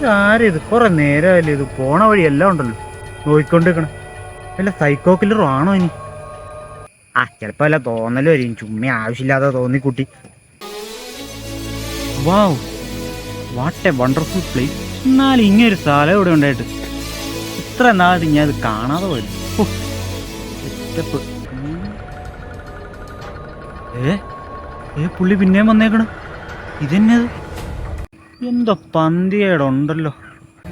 ഇതാരിത് കുറെ നേരമല്ലേ ഇത്? പോണ വഴി എല്ലാം ഉണ്ടല്ലോ. നോക്കിക്കൊണ്ടിരിക്കണം അല്ല സൈക്കോ കില്ലറും ആണോ ഇനി? ആ ചിലപ്പോ വല്ല തോന്നലും വരും. ചുമ്മ ആവശ്യമില്ലാതെ തോന്നിക്കുട്ടി. Wow what a wonderful place എന്നാലും ഒരു സ്ഥലം ഇവിടെ ഉണ്ടായിട്ട്. ഇത്ര നാളായിട്ട് ഞാൻ അത് കാണാതെ പോയി ഹോ, setup. ഉം. ഏ? ഏ പുള്ളി പിന്നെയും വന്നേക്കണം. ഇതെന്നത് എന്തോ പന്തിയേടെ ഉണ്ടല്ലോ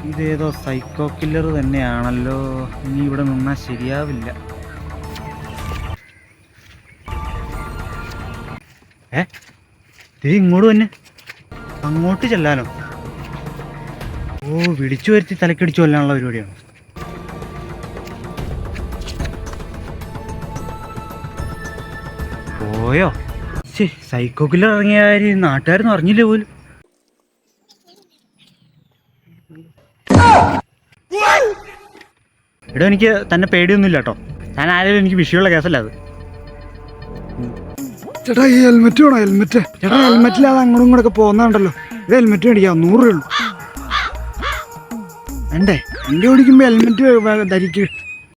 ഇതേതോ സൈക്കോ കില്ലർ തന്നെയാണല്ലോ. ഇനി ഇവിടെ നിന്നാ ശരിയാവില്ല. ഏ? തിരി ഇങ്ങോട്ട് തന്നെ അങ്ങോട്ട് ചെല്ലാനോ? ഓ വിളിച്ചു വരുത്തി തലക്കടിച്ചു കൊല്ലാനുള്ള പരിപാടിയാണ്? പോയോ? സൈക്കോ കില്ലർ ഇറങ്ങിയ കാര്യം നാട്ടുകാരൊന്നും അറിഞ്ഞില്ല പോലും? എടോ എനിക്ക് തന്നെ പേടിയൊന്നുമില്ല കേട്ടോ ഞാൻ ആരെങ്കിലും എനിക്ക് വിഷയമുള്ള കേസല്ല അത്. ചേട്ടാ ഈ ഹെൽമെറ്റ് വേണോ? ഹെൽമെറ്റ്. ചേട്ടാ ഹെൽമെറ്റില്ലാതെ അങ്ങോട്ടും ഇങ്ങോട്ടൊക്കെ പോകുന്നുണ്ടല്ലോ ഇത് ഹെൽമെറ്റ് മേടിക്കാം നൂറ് ഉള്ളൂ വേണ്ടേ? വണ്ടി ഓടിക്കുമ്പോൾ ഹെൽമെറ്റ് ധരിക്കുക